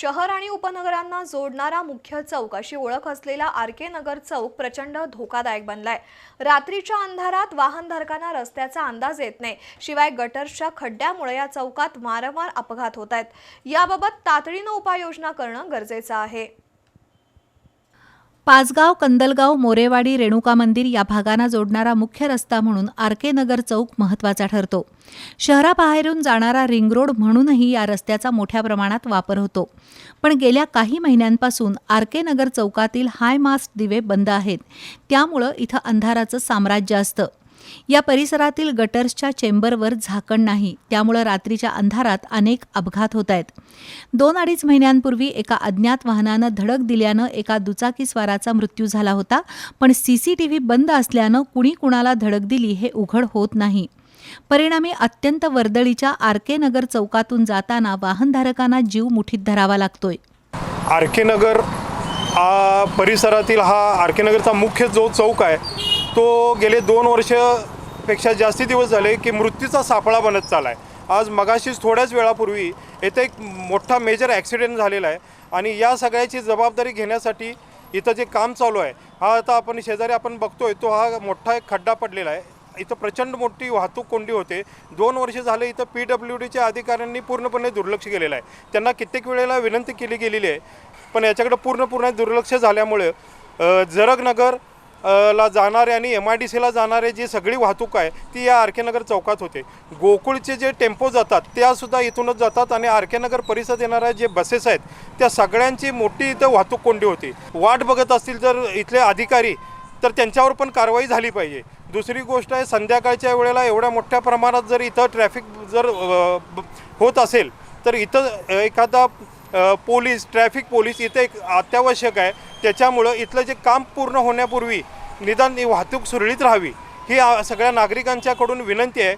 शहर आणि उपनगरांना जोडणारा मुख्य चौक अशी ओळख असलेला आर के नगर चौक प्रचंड धोकादायक बनलाय. रात्रीच्या अंधारात वाहनधारकांना रस्त्याचा अंदाज येत नाही. शिवाय गटर्सच्या खड्ड्यामुळे या चौकात वारंवार अपघात होत आहेत. याबाबत तातडीनं उपाययोजना करणं गरजेचं आहे. पाचगाव कंदलगाव मोरेवाडी रेणुका मंदिर या भागांना जोडणारा मुख्य रस्ता म्हणून आर के नगर चौक महत्त्वाचा ठरतो. शहराबाहेरून जाणारा रिंग रोड म्हणूनही या रस्त्याचा मोठ्या प्रमाणात वापर होतो. पण गेल्या काही महिन्यांपासून आर के नगर चौकातील हाय मास्ट दिवे बंद आहेत. त्यामुळं इथं अंधाराचं साम्राज्य असतं. या परिसरातील गटर्सच्या चेंबरवर झाकण नाही. त्यामुळं रात्रीच्या अंधारात अनेक अपघात होत आहेत. दोन अडीच महिन्यांपूर्वी एका अज्ञात वाहनानं धडक दिल्यानं एका दुचाकीस्वाराचा मृत्यू झाला होता पण सीसीटीव्ही बंद असल्यानं कुणी कुणाला धडक दिली हे उघड होत नाही. परिणामी अत्यंत वर्दळीच्या आर के नगर चौकातून जाताना वाहनधारकांना जीव मुठीत धरावा लागतोय. आर के नगर परिसरातील हा आर के नगरचा मुख्य जो चौक आहे तो गेले दोन वर्षपेक्षा जास्ती दिवस झाले की मृत्यूचा सापळा बनत चालला आहे आज मगाशीच थोड्याच वेळापूर्वी येथे एक मोठा मेजर ॲक्सिडेंट झालेला आहे आणि या सगळ्याची जबाबदारी घेण्यासाठी इथं जे काम चालू आहे हा आता आपण शेजारी आपण बघतोय तो हा मोठा एक खड्डा पडलेला आहे. इथं प्रचंड मोठी वाहतूक कोंडी होते. दोन वर्ष झाले इथं पी डब्ल्यू डीच्या अधिकाऱ्यांनी पूर्णपणे दुर्लक्ष केलेलं आहे. त्यांना कित्येक वेळेला विनंती केली गेलेली आहे पण याच्याकडे पूर्णपूर्ण दुर्लक्ष झाल्यामुळे जरगनगर ला जाणारे आणि एम आय डी सीला जाणारे जी सगळी वाहतूक आहे ती या आर के नगर चौकात होते. गोकुळचे जे टेम्पो जातात त्यासुद्धा इथूनच जातात आणि आर के नगर परिसरात येणाऱ्या जे बसेस आहेत त्या सगळ्यांची मोठी इथं वाहतूक कोंडी होती. वाट बघत असतील जर इथले अधिकारी तर त्यांच्यावर पण कारवाई झाली पाहिजे. दुसरी गोष्ट आहे संध्याकाळच्या वेळेला एवढ्या मोठ्या प्रमाणात जर इथं ट्रॅफिक जर होत असेल तर इथं एखादा पोलीस ट्रॅफिक पोलीस इथं एक अत्यावश्यक आहे. त्याच्यामुळं इथलं जे काम पूर्ण होण्यापूर्वी निदान वाहतूक सुरळीत राहावी. ही सगळ्या नागरिकांच्याकडून विनंती आहे.